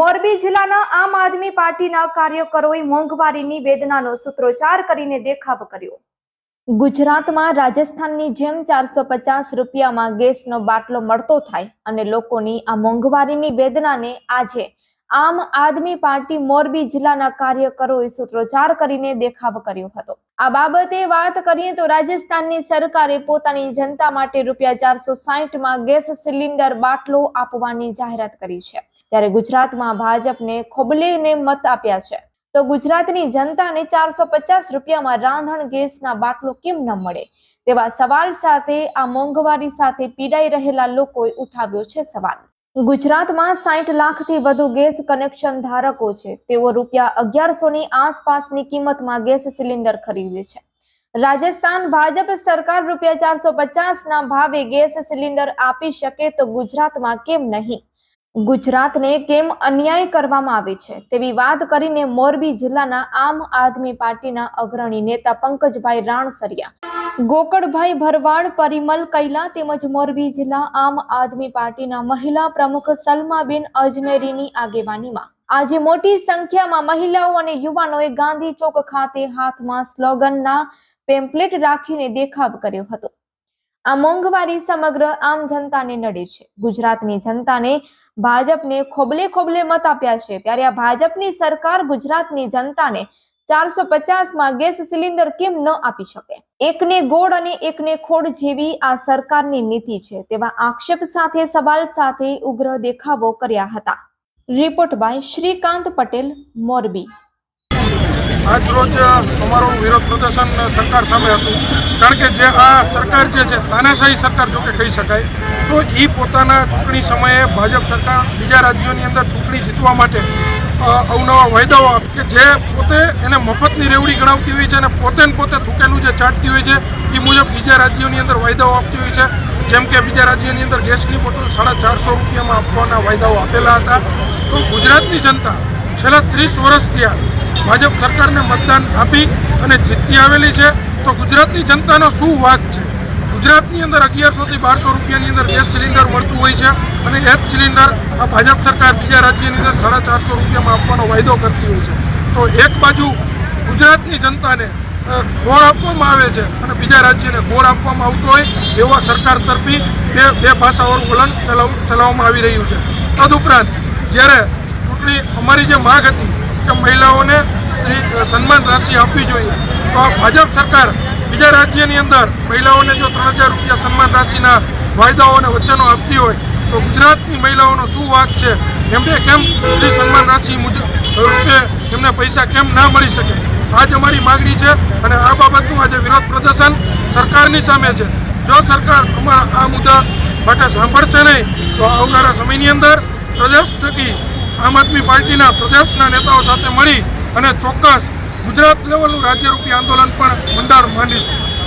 મોરબી જિલ્લાના આમ આદમી પાર્ટીના કાર્યકરોએ મોંઘવારીની વેદનાનો સૂત્રોચ્ચાર કરીને દેખાવ કર્યો. ગુજરાતમાં રાજસ્થાનની જેમ ચારસો પચાસ રૂપિયામાં ગેસનો બાટલો મળતો થાય અને લોકોની આ મોંઘવારીની વેદનાને આજે આમ આદમી પાર્ટી મોરબી જિલ્લાના કાર્યકરોએ સૂત્રોચ્ચાર કરીને દેખાવ કર્યો હતો. આ બાબતે વાત કરીએ તો રાજસ્થાનની સરકારે પોતાની જનતા માટે રૂપિયા ચારસો સાહીઠમાં ગેસ સિલિન્ડર બાટલો આપવાની જાહેરાત કરી છે. ત્યારે ગુજરાતમાં ભાજપને ખોબલેને મત આપ્યા છે. તો ગુજરાતની જનતાને ચારસો પચાસ રૂપિયામાં રાંધણ ગેસના બાટલો કેમ ન મળે? તેવા સવાલ સાથે આ મોંઘવારી સાથે પીડાઈ રહેલા લોકોએ ઉઠાવ્યો છે સવાલ. ગુજરાતમાં સાઠ લાખથી વધુ ગેસ કનેક્શન ધારકો છે. તેઓ રૂપિયા અગિયારસો ની આસપાસની કિંમતમાં ગેસ સિલિન્ડર ખરીદે છે. રાજસ્થાન ભાજપ સરકાર રૂપિયા ચારસો પચાસ ના ભાવે ગેસ સિલિન્ડર આપી શકે તો ગુજરાતમાં કેમ નહીં? ગુજરાતને કેમ અન્યાય કરવામાં આવે છે? તેવી વાત કરીને મોરબી જિલ્લાના આમ આદમી પાર્ટીના અગ્રણી નેતા પંકજભાઈ રાણસરિયા ગોકળભાઈ ભરવાડ, પરિમલ કૈલા તેમજ મોરબી જિલ્લા આમ આદમી પાર્ટીના મહિલા પ્રમુખ સલમાબેન અજમેરીની આગેવાનીમાં. આજે મોટી સંખ્યામાં મહિલાઓ અને યુવાનોએ ગાંધી ચોક ખાતે હાથમાં સ્લોગનના પેમ્પલેટ રાખીને દેખાવ કર્યો હતો. આ મોંઘવારી સમગ્ર આમ જનતાને નડે છે. ગુજરાતની જનતાને ભાજપને ખોબલે ખોબલે મત આપ્યા છે. ત્યારે આ ભાજપની સરકાર ગુજરાતની જનતાને ચારસો પચાસમાં ગેસ સિલિન્ડર કેમ ન આપી શકે? એકને ગોળ અને એકને ખોડ જેવી આ સરકારની નીતિ છે, તેવા આક્ષેપ સાથે, સવાલ સાથે ઉગ્ર દેખાવો કર્યા હતા. Report by Shrikant Patel, Morbi. આજ રોજ અમારું વિરોધ પ્રદર્શન સરકાર સામે હતું. કારણ કે જે આ સરકાર જે છે, તાનાશાહી સરકાર જો કે કહી શકાય, તો એ પોતાના ચૂંટણી સમયે ભાજપ સરકાર બીજા રાજ્યોની અંદર ચૂંટણી જીતવા માટે અવનવા વાયદાઓ આપ કે જે પોતે એને મફતની રેવડી ગણાવતી હોય છે અને પોતે પોતે થૂકેલું જે ચાટતી હોય છે, એ મુજબ બીજા રાજ્યોની અંદર વાયદાઓ આપતી હોય છે. જેમ કે બીજા રાજ્યોની અંદર ગેસની બોટલ સાડા ચારસો રૂપિયામાં આપવાના વાયદાઓ આપેલા હતા. તો ગુજરાતની જનતા છેલ્લા ત્રીસ વર્ષ થયા ભાજપ સરકારને મતદાન આપી અને જીતતી આવેલી છે. તો ગુજરાતની જનતાનો શું વાત છે? ગુજરાતની અંદર અગિયારસોથી બારસો રૂપિયાની અંદર ગેસ સિલિન્ડર મળતું હોય છે અને એ જ સિલિન્ડર આ ભાજપ સરકાર બીજા રાજ્યની અંદર સાડા ચારસો રૂપિયામાં આપવાનો વાયદો કરતી હોય છે. તો એક બાજુ ગુજરાતની જનતાને ગોળ આપવામાં આવે છે અને બીજા રાજ્યને ગોળ આપવામાં આવતો હોય એવા સરકાર તરફી બે બે ભાષાઓનું વલણ ચલાવ, ચલાવવામાં આવી રહ્યું છે. તદુપરાંત જ્યારે ચૂંટણી અમારી જે માગ હતી કે મહિલાઓને સન્માન રાશિ આપવી જોઈએ, તો આ ભાજપ સરકાર બીજા રાજ્યની અંદર મહિલાઓને જો ત્રણ હજાર રૂપિયા સન્માન રાશિના વાયદાઓ અને વચનો આપતી હોય, તો ગુજરાતની મહિલાઓનો શું વાંક છે? એમને કેમ સન્માન રાશિ મુજબ રૂપે એમને પૈસા કેમ ના મળી શકે? આજ અમારી માગણી છે અને આ બાબતનું આજે વિરોધ પ્રદર્શન સરકારની સામે છે. જો સરકાર અમારા આ મુદ્દા માટે સાંભળશે નહીં, તો આવનારા સમયની અંદર પ્રદેશ થકી આમ આદમી પાર્ટીના પ્રદેશના નેતાઓ સાથે મળી અને ચોક્કસ ગુજરાત લેવલનું રાજ્યરૂપી આંદોલન પણ મંડાણ માંડીશું